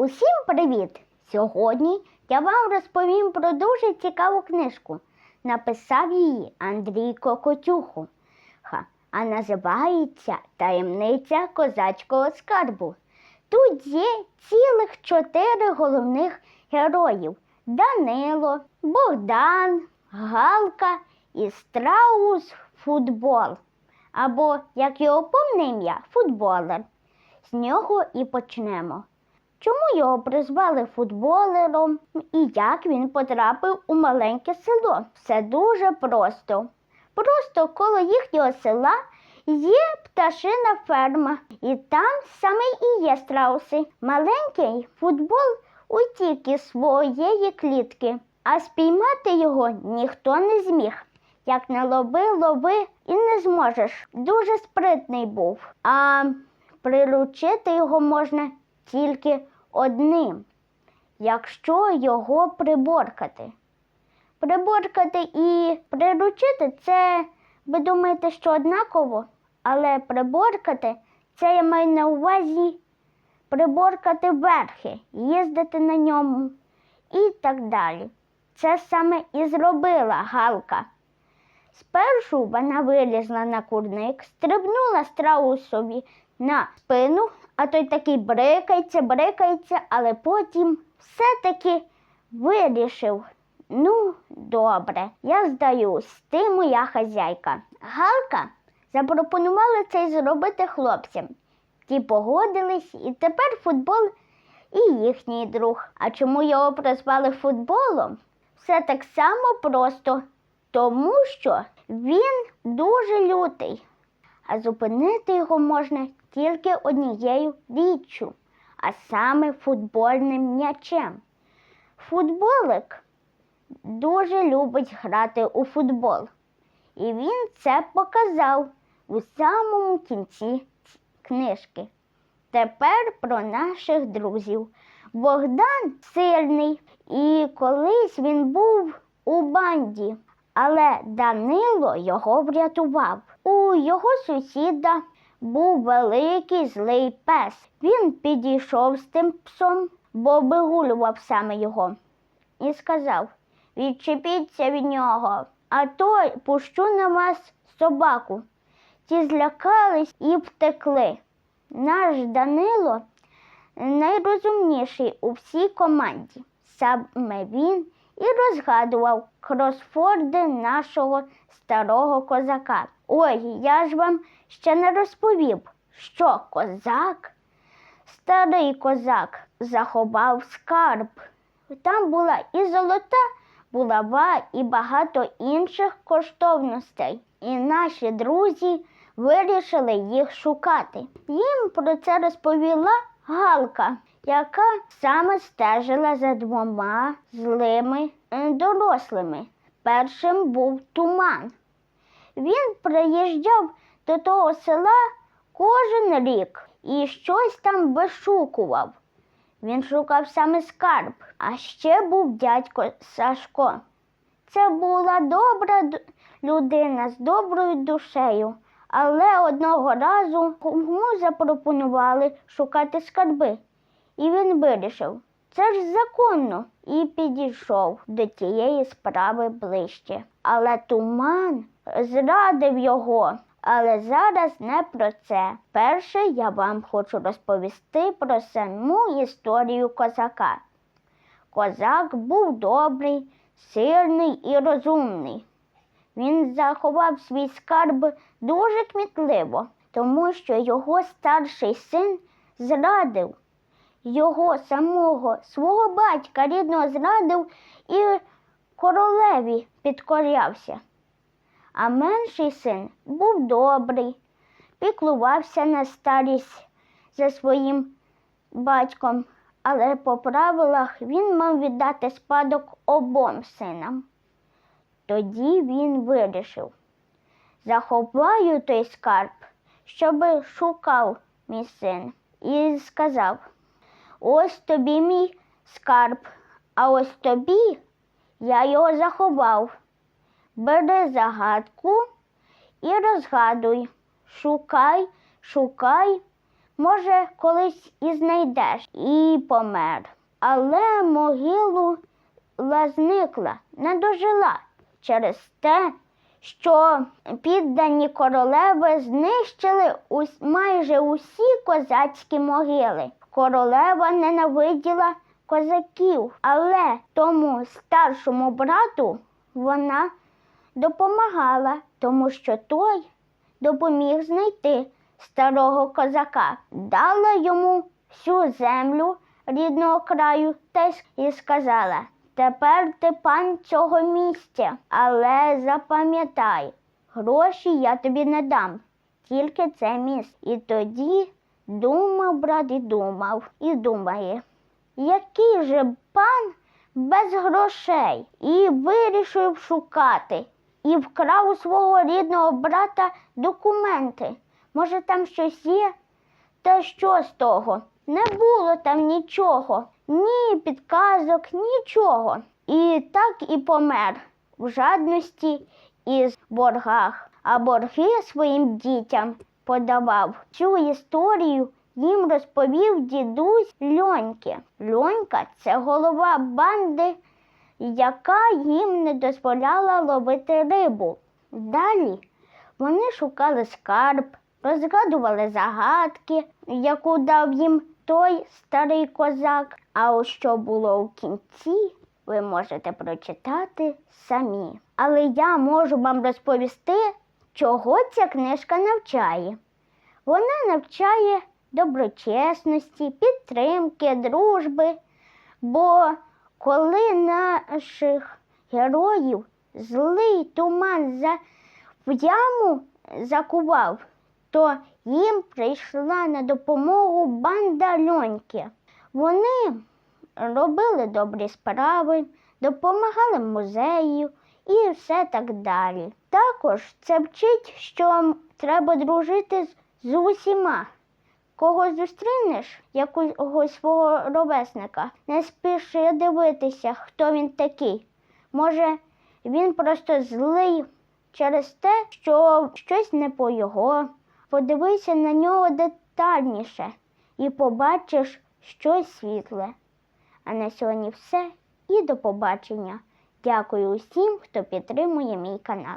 Усім привіт! Сьогодні я вам розповім про дуже цікаву книжку. Написав її Андрій Кокотюху, а називається Таємниця козацького скарбу. Тут є цілих чотири головних героїв: Данило, Богдан, Галка і Страус Футбол. Або, як його повне ім'я, футболер. З нього і почнемо. Чому його призвали футболером і як він потрапив у маленьке село? Все дуже просто. Просто коло їхнього села є пташина ферма, і там саме і є страуси. Маленький футбол утік із своєї клітки, а спіймати його ніхто не зміг. Як не лови, лови і не зможеш. Дуже спритний був. А приручити його можна тільки одним, якщо його приборкати. Приборкати і приручити це, ви думаєте, що однаково, але приборкати це я маю на увазі приборкати верхи, їздити на ньому і так далі. Це саме і зробила Галка. Спершу вона вилізла на курник, стрибнула страусові на спину, а той такий брикається, брикається, але потім все-таки вирішив. Ну, добре, я здаюсь, ти моя хазяйка. Галка запропонувала це зробити хлопцям. Ті погодились, і тепер футбол і їхній друг. А чому його прозвали футболом? Все так само просто, тому що він дуже лютий, а зупинити його можна тільки однією річчю, а саме футбольним м'ячем. Футболик дуже любить грати у футбол, і він це показав у самому кінці книжки. Тепер про наших друзів. Богдан сильний, і колись він був у банді, але Данило його врятував. У його сусіда був великий злий пес. Він підійшов з тим псом, бо вигулював саме його, і сказав: Відчепіться від нього, а то пущу на вас собаку. Ті злякались і втекли. Наш Данило найрозумніший у всій команді. Саме він і розгадував кросфорди нашого старого козака. Ой, я ж вам ще не розповів, що козак, старий козак, заховав скарб. Там була і золота булава, і багато інших коштовностей. І наші друзі вирішили їх шукати. Їм про це розповіла Галка, яка саме стежила за двома злими дорослими. Першим був туман. Він приїжджав до того села кожен рік і щось там вишукував. Він шукав саме скарб, а ще був дядько Сашко. Це була добра людина з доброю душею, але одного разу йому запропонували шукати скарби, і він вирішив. Це ж законно, і підійшов до тієї справи ближче. Але туман зрадив його. Але зараз не про це. Перше я вам хочу розповісти про саму історію козака. Козак був добрий, сильний і розумний. Він заховав свій скарб дуже кмітливо, тому що його старший син зрадив його самого, свого батька рідного зрадив і королеві підкорявся. А менший син був добрий, піклувався на старість за своїм батьком, але по правилах він мав віддати спадок обом синам. Тоді він вирішив, заховаю той скарб, щоби шукав мій син, і сказав: ось тобі мій скарб, а ось тобі я його заховав. Бери загадку і розгадуй. Шукай, шукай може, колись і знайдеш, і помер. Але могилу зникла, не дожила через те, що піддані королеви знищили майже усі козацькі могили. Королева ненавиділа козаків, але тому старшому брату вона допомагала, тому що той допоміг знайти старого козака, дала йому всю землю рідного краю та і сказала: тепер ти пан цього місця, але запам'ятай, гроші я тобі не дам, тільки це місце. І тоді думав брат і думав, і думає, який же пан без грошей, і вирішив шукати, і вкрав у свого рідного брата документи. Може, там щось є? Та що з того? Не було там нічого, ні підказок, нічого. І так і помер в жадності і боргах, а борги своїм дітям подавав. Цю історію їм розповів дідусь Льоньки. Льонька це голова банди, яка їм не дозволяла ловити рибу. Далі вони шукали скарб, розгадували загадки, яку дав їм той старий козак. А ось що було у кінці, ви можете прочитати самі. Але я можу вам розповісти, чого ця книжка навчає. Вона навчає доброчесності, підтримки, дружби. Бо коли наших героїв злий туман за в яму закував, то їм прийшла на допомогу банда льоньки. Вони робили добрі справи, допомагали музею і все так далі. Також це вчить, що треба дружити з- усіма. Кого зустрінеш, якогось свого ровесника, не спіши дивитися, хто він такий. Може, він просто злий через те, що щось не по його. Подивися на нього детальніше і побачиш щось світле. А на сьогодні все і до побачення. Дякую усім, хто підтримує мій канал.